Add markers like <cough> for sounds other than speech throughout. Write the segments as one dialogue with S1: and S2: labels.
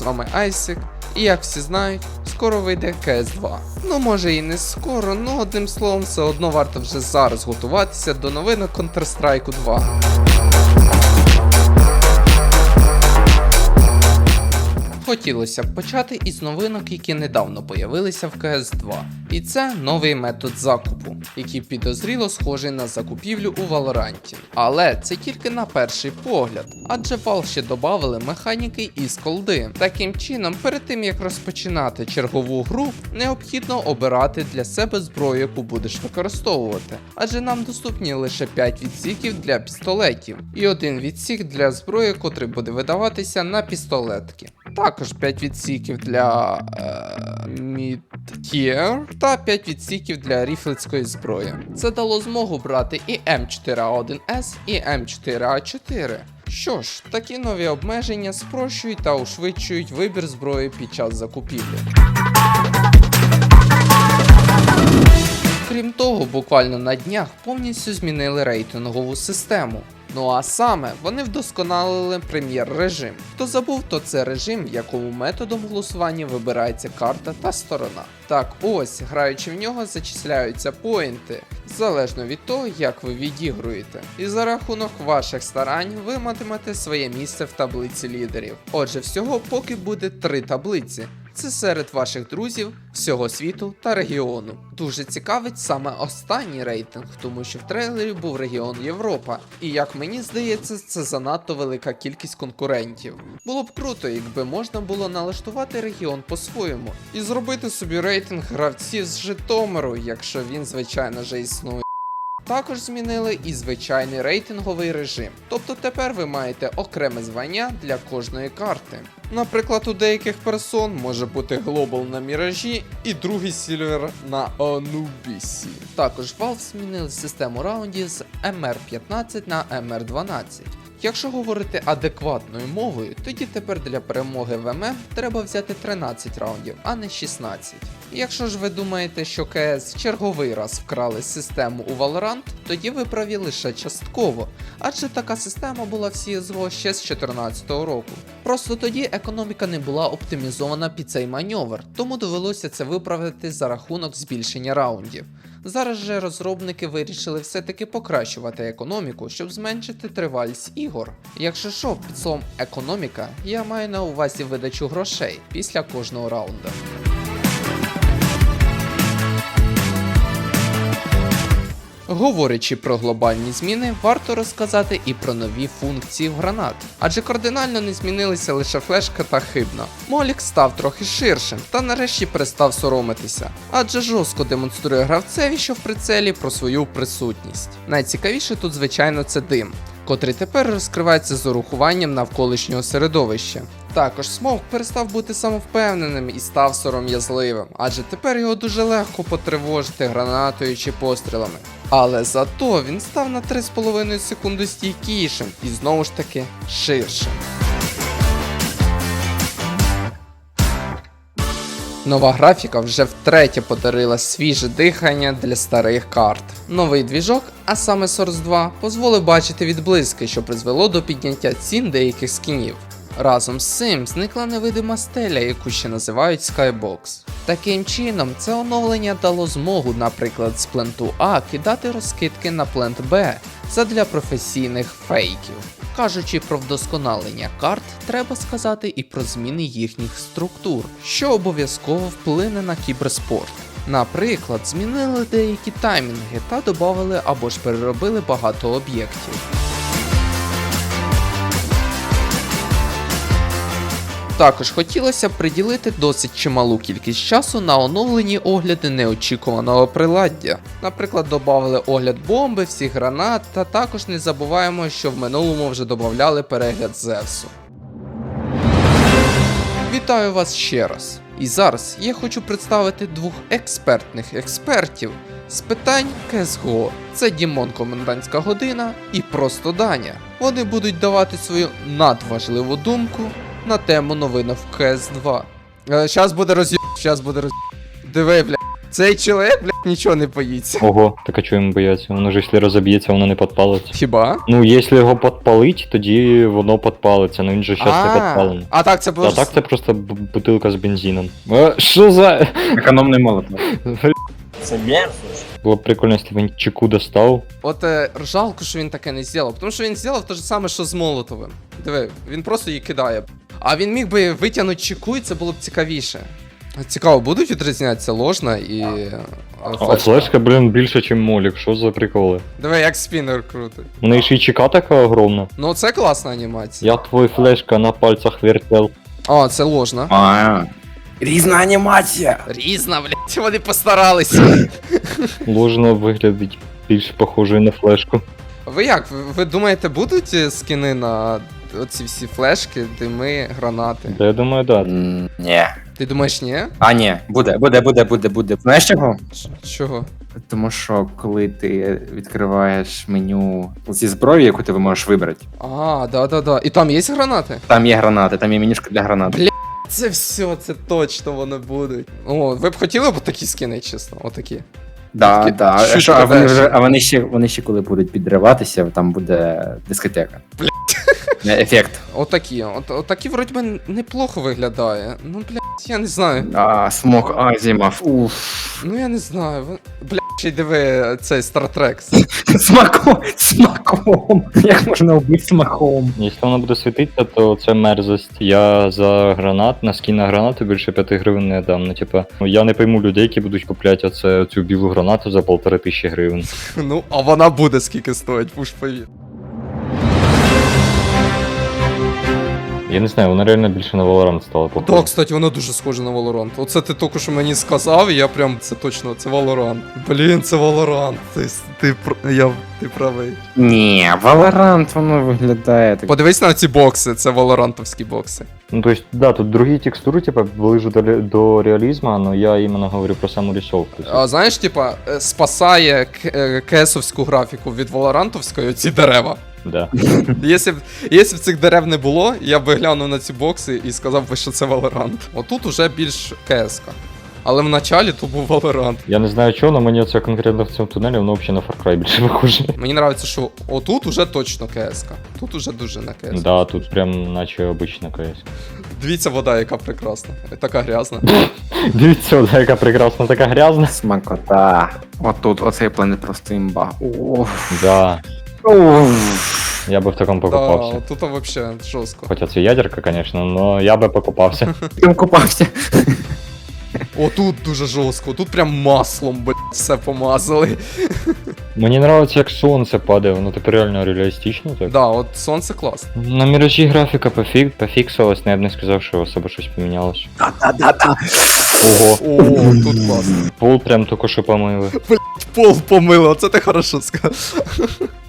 S1: з вами Айсик. І як всі знають, скоро вийде CS2. Ну може і не скоро, ну одним словом, все одно варто вже зараз готуватися до новинок Counter-Strike 2. Хотілося б почати із новинок, які недавно появилися в CS 2. І це новий метод закупу, який підозріло схожий на закупівлю у Валоранті. Але це тільки на перший погляд, адже Valve ще додали механіки із колди. Таким чином, перед тим як розпочинати чергову гру, необхідно обирати для себе зброю, яку будеш використовувати, адже нам доступні лише 5 відсіків для пістолетів і один відсік для зброї, котрий буде видаватися на пістолетки. Також 5 відсіків для е, мід-тір та 5 відсіків для ріфлецької зброї. Це дало змогу брати і М4А1С, і М4А4. Що ж, такі нові обмеження спрощують та ушвидшують вибір зброї під час закупівлі. Крім того, буквально на днях повністю змінили рейтингову систему. Ну а саме вони вдосконалили прем'єр-режим. Хто забув, то це режим, в якому методом голосування вибирається карта та сторона. Так ось, граючи в нього, зачисляються поінти, залежно від того, як ви відігруєте. І за рахунок ваших старань ви матимете своє місце в таблиці лідерів. Отже, всього поки буде три таблиці. Це серед ваших друзів, всього світу та регіону. Дуже цікавить саме останній рейтинг, тому що в трейлері був регіон Європа. І як мені здається, це занадто велика кількість конкурентів. Було б круто, якби можна було налаштувати регіон по-своєму і зробити собі рейтинг гравців з Житомиру, якщо він, звичайно, вже існує. Також змінили і звичайний рейтинговий режим. Тобто тепер ви маєте окреме звання для кожної карти. Наприклад, у деяких персон може бути глобал на міражі і другий сільвер на Анубісі. Також Valve змінили систему раундів з MR15 на MR12. Якщо говорити адекватною мовою, тоді тепер для перемоги в ММ треба взяти 13 раундів, а не 16. Якщо ж ви думаєте, що КС черговий раз вкрали систему у Valorant, тоді ви праві лише частково, адже така система була в CSGO ще з 2014 року. Просто тоді економіка не була оптимізована під цей маневр, тому довелося це виправити за рахунок збільшення раундів. Зараз же розробники вирішили все-таки покращувати економіку, щоб зменшити тривалість ігор. Якщо що, під словом економіка, я маю на увазі видачу грошей після кожного раунду. Говорячи про глобальні зміни, варто розказати і про нові функції в гранат. Адже кардинально не змінилися лише флешка та хибна. Молік став трохи ширшим та нарешті перестав соромитися, адже жорстко демонструє гравцеві, що в прицелі про свою присутність. Найцікавіше тут, звичайно, це дим, котрий тепер розкривається з урахуванням навколишнього середовища. Також Смоук перестав бути самовпевненим і став сором'язливим, адже тепер його дуже легко потривожити гранатою чи пострілами. Але зато він став на 3,5 секунди стійкішим і знову ж таки ширшим. Нова графіка вже втретє подарила свіже дихання для старих карт. Новий двіжок, а саме Source 2, дозволив бачити відблиски, що призвело до підняття цін деяких скінів. Разом з цим зникла невидима стеля, яку ще називають Skybox. Таким чином, це оновлення дало змогу, наприклад, з пленту А кидати розкидки на плент Б задля професійних фейків. Кажучи про вдосконалення карт, треба сказати і про зміни їхніх структур, що обов'язково вплине на кіберспорт. Наприклад, змінили деякі таймінги та додали або ж переробили багато об'єктів. Також хотілося приділити досить чималу кількість часу на оновлені огляди неочікуваного приладдя. Наприклад, додали огляд бомби, всіх гранат, та також не забуваємо, що в минулому вже додавали перегляд Зевсу. Вітаю вас ще раз. І зараз я хочу представити двох експертних експертів з питань CSGO. Це Дімон Комендантська година і Просто Даня. Вони будуть давати свою надважливу думку на тему новинок в CS2. Е, Щас буде роз'єб, щас буде роз'єб. Диви, бля. Цей чоловік, блядь, нічого не боїться.
S2: Ого, так а чого йому бояться? Воно ж якщо розоб'ється, воно не підпалиться.
S1: Хіба?
S2: Ну, якщо його підпалить, тоді воно підпалиться, ну він же щас не підпалений.
S1: а так це
S2: А так це просто бутилка з бензином. Е, Що за.
S3: Економний молоток.
S4: Це мерзость.
S2: Було б прикольно, якщо він чеку достав.
S1: От е, жалко, що він таке не зробив, тому що він зробив те ж саме, що з Молотовим. Диви, він просто її кидає. А він міг би витягнути чеку, і це було б цікавіше. Цікаво, будуть відрізнятися ложна і. е,
S2: А
S1: флешка?
S2: флешка, блін, більше, ніж молік. Що за приколи?
S1: Диви, як спінер крутить.
S2: У неї ще й чека така огромна.
S1: Ну, це класна анімація.
S2: Я твой флешка на пальцах вертел.
S1: А, це ложна.
S3: А, різна анімація.
S1: Різна, блядь, вони постаралися. <laughs>
S2: Ложно виглядить більш похожою на флешку.
S1: Ви як? Ви, ви думаєте, будуть е, скини на оці всі флешки, дими, гранати?
S2: Та я думаю, да.
S3: М, Ні.
S1: Ти думаєш, ні?
S3: А, ні, буде, буде, буде, буде, буде. Знаєш чого?
S1: Ч- Чого?
S3: Тому що коли ти відкриваєш меню зі зброї, яку ти можеш вибрати,
S1: А, да-да-да. І там є гранати?
S3: там є гранати, там є менюшка для гранат.
S1: Бля. Це все, це точно вони будуть. О, ви б хотіли б такі скини, чесно? Отакі.
S3: Да,
S1: Такі
S3: да.
S1: шутки
S3: А, що, а, вони вже, а вони ще вони ще коли будуть підриватися, там буде дискотека. Блять. Ефект.
S1: Отакі. От, отакі, вроді би, неплохо виглядає. Ну, блядь, я не знаю.
S3: А, смок Азімов. Уф.
S1: Ну я не знаю. Блядь, ще диви цей Стартрек. <laughs>
S3: Смаком, смаком. Як можна вбити смаком?
S2: Якщо вона буде світитися, то це мерзость. Я за гранат, на скін на гранату більше 5 гривень не дам. Ну, типа, ну, я не пойму людей, які будуть купляти оце, цю білу гранату за полтори тисячі гривень.
S1: Ну, а вона буде скільки стоїть, пуш повір.
S2: Я не знаю, вона реально більше на Valorant стала
S1: Так, кстати, вона дуже схожа на Valorant. Оце ти тільки що мені сказав, і я прям це точно, це Valorant. Блін, це Valorant. Ти, ти, я, ти правий.
S3: Ні, Valorant воно виглядає так.
S1: Подивись на ці бокси, це Valorantовські бокси.
S2: Ну, то есть, да, тут другі текстури, типа, ближе до, до реалізму, но я іменно говорю про саму рисовку.
S1: А знаєш, типа, е, спасає е, кесовську графіку від Valorantовської оці дерева.
S2: Да. <laughs>
S1: Якщо б, якщо б цих дерев не було, я б глянув на ці бокси і сказав би, що це Valorant. Отут уже більш КСК. Але в началі то був Valorant.
S2: Я не знаю чого, але мені оце конкретно в цьому тунелі, воно взагалі на Far Cry більше <laughs> похоже.
S1: Мені подобається, що отут уже точно КСК. Тут уже дуже на КСК.
S2: Да, тут прям наче обична КС.
S1: Дивіться, вода, яка прекрасна. Така грязна. <laughs>
S2: Дивіться, ота яка прекрасна, така грязна.
S3: Смакота. Отут, оцей планет просто імба. Уф.
S2: Да. Я би в такому
S1: Да,
S2: покопався.
S1: тут взагалі жорстко.
S2: Хоча це ядерка, звісно, но я би покопався. <laughs>
S3: Тим купався.
S1: Отут дуже жорстко, тут прям маслом, блядь, все помазали.
S2: Мені подобається, як сонце падає, воно тепер реально реалістично так.
S1: Да, от сонце класно.
S2: На міражі графіка пофік, пофіксилась, я б не сказав, що особо щось помінялось.
S3: Та-та-та.
S2: Ого,
S1: О, тут класно.
S2: пол прям тільки що помили.
S1: Пол помило, це ти хорошо сказав.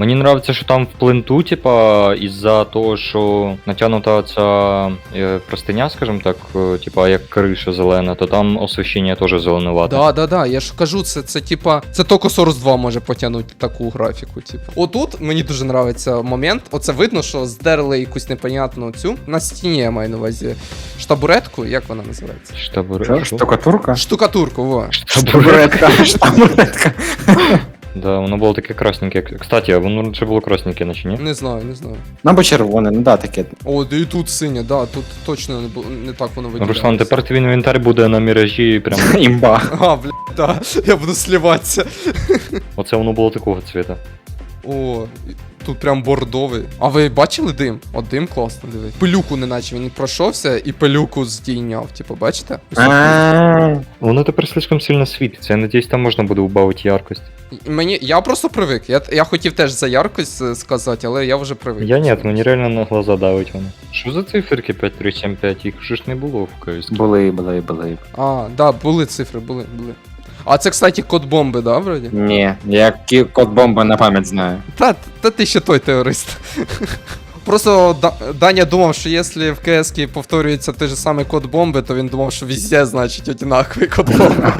S2: Мені подобається, що там в пленту, типа, із-за того, що натягнута ця е, простиня, скажімо так, е, типа як криша зелена, то там освіщення теж зеленувате.
S1: Да, да, да, я ж кажу, це, це типа, це тільки Сорус 2 може потягнути таку графіку, типу. Отут мені дуже подобається момент. Оце видно, що здерли якусь непонятну цю на стіні, я маю на увазі. Штабуретку, як вона називається?
S2: Штабур...
S3: Що, штукатурка?
S1: Штукатурку, во.
S3: Штабуретка. Штабуретка. <laughs>
S2: Да, воно було таке красненьке. Кстати, а воно раніше було красненьке, наче ні?
S1: Не знаю, не знаю.
S3: Нам або червоне, ну да, таке.
S1: О, да і тут синє, да, тут точно не, бу- не так воно виділялося.
S2: Руслан, тепер твій інвентар буде на міражі, прям. <laughs>
S3: Імба.
S1: А, бля, да, я буду сливатися.
S2: Оце воно було такого цвіта.
S1: О, тут прям бордовий. А ви бачили дим? От дим класно, дивись. Пилюку неначе він пройшовся і пилюку здійняв, типу, бачите?
S2: Воно тепер слишком сильно світиться. Я надіюсь, там можна буде убавити яркость.
S1: Мені, я просто привик. Я, я хотів теж за яркость е, сказати, але я вже привик.
S2: Я ні, мені реально на глаза давить воно. Що за циферки 5375? Їх же ж не було в КС.
S3: Були, були, були.
S1: А, да, були цифри, були, були. А це, кстати, код бомби, да, вроді?
S3: Ні, я кі- код бомби на пам'ять знаю.
S1: Та, та ти ще той теорист. Просто Даня думав, що якщо в КС повторюється той же самий код бомби, то він думав, що везде, значить, одинаковий код бомби.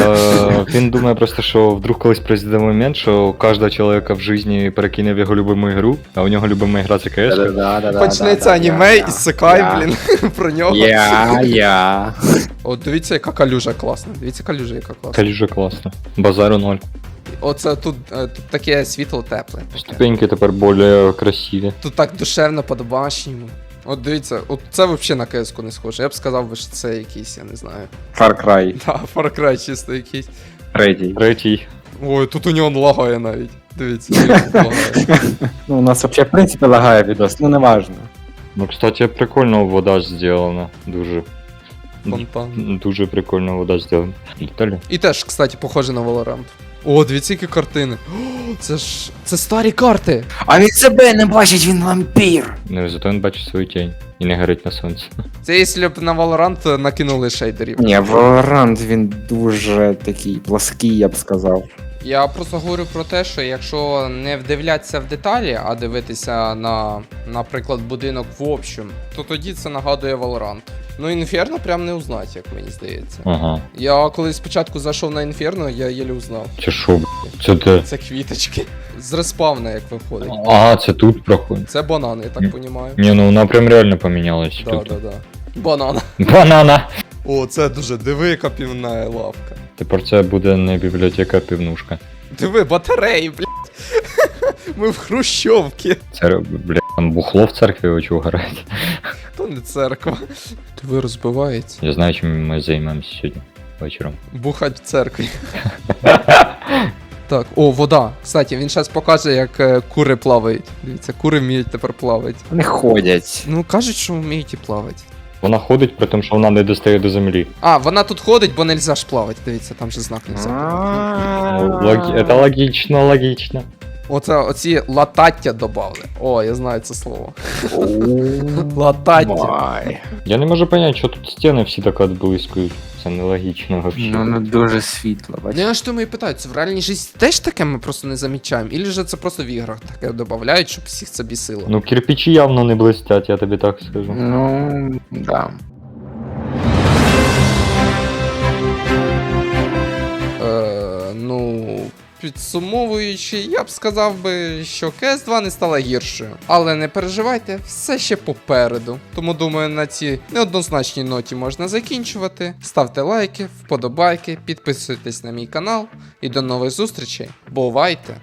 S2: Е, Він думає просто, що вдруг колись прийде момент, що кожного чоловіка в житті перекине в його любиму ігру, а у нього любима ігра це КС.
S1: Почнеться аніме і секай, блін, <laughs> про нього.
S3: Я, я.
S1: От дивіться, яка калюжа класна. Дивіться, калюжа яка класна.
S2: Каліжа класно. Базару ноль.
S1: Оце тут, е, тут таке світло тепле. таке.
S2: Ступеньки тепер більш красиві.
S1: Тут так душевно по-домашньому. От дивіться, от це взагалі на КС-ку не схоже. Я б сказав, би, що це якийсь, я не знаю.
S3: Far Cry <laughs>
S1: Да, Far Cry чисто якийсь.
S3: третій.
S2: Третій.
S1: Ой, тут у нього лагає навіть. Дивіться, <laughs> лагає.
S3: Ну, у нас взагалі, в принципі, лагає відос, ну не важно.
S2: Ну, кстати, прикольно вода зроблена. Дуже.
S1: Фонтан.
S2: Дуже прикольно вода зроблена. Літалі.
S1: І теж, кстати, похоже на Valorant. О, дивіться, які картини. О, це ж. Це старі карти.
S3: А він себе не бачить, він вампір.
S2: Ну, зато він бачить свою тінь. І не горить на сонці.
S1: Це якщо б на Валорант накинули шейдерів.
S3: Ні, Valorant він дуже такий плоский, я б сказав.
S1: Я просто говорю про те, що якщо не вдивлятися в деталі, а дивитися на, наприклад, будинок в общем, то тоді це нагадує Valorant. Ну, Інферно прям не узнать, як мені здається.
S2: Ага.
S1: Я коли спочатку зайшов на Інферно, я єлі узнав.
S2: Це що, б***? Це де?
S1: Це квіточки. З респавна, як виходить.
S2: А, це тут проходить.
S1: Це банани, я так понімаю.
S2: Ні, ну вона прям реально помінялась
S1: Да,
S2: тут.
S1: да, да. Банана.
S2: Банана!
S1: О, це дуже диви, яка півна лавка.
S2: Тепер це буде не бібліотека, а пивнушка.
S1: Диви, батареї, блядь. <laughs> Ми в Хрущовці.
S2: Це, бля, там бухло в церкві очу горить.
S1: То не церква. Диви, розбивається.
S2: Я знаю, чим ми займемося сьогодні вечором.
S1: Бухать в церкві. Так, о, вода. Кстати, він зараз покаже, як е, кури плавають. Дивіться, кури вміють тепер плавати.
S3: Вони ходять.
S1: Ну, кажуть, що вміють і плавати.
S2: Вона ходить, при тому, що вона не достає до землі.
S1: А, вона тут ходить, бо нельзя ж плавати. Дивіться, там же знак нельзя.
S2: Логі... Це логічно, логічно.
S1: Оце оці латаття добавили. О, я знаю це слово. <laughs> Латаття.
S3: Май.
S2: Я не можу зрозуміти, що тут стіни всі так відблискують. Це нелогічно взагалі.
S3: Ну, ну дуже світло,
S1: Ну
S3: бачиш.
S1: я ж думаю, питають, це в реальній житті теж таке ми просто не замічаємо? Ілі же це просто в іграх таке додають, щоб всіх це бісило?
S2: Ну, кирпичі явно не блистять, я тобі так скажу.
S3: Ну, да.
S1: Підсумовуючи, я б сказав би, що CS2 не стала гіршою. Але не переживайте, все ще попереду. Тому думаю, на цій неоднозначній ноті можна закінчувати. Ставте лайки, вподобайки, підписуйтесь на мій канал і до нових зустрічей. Бувайте!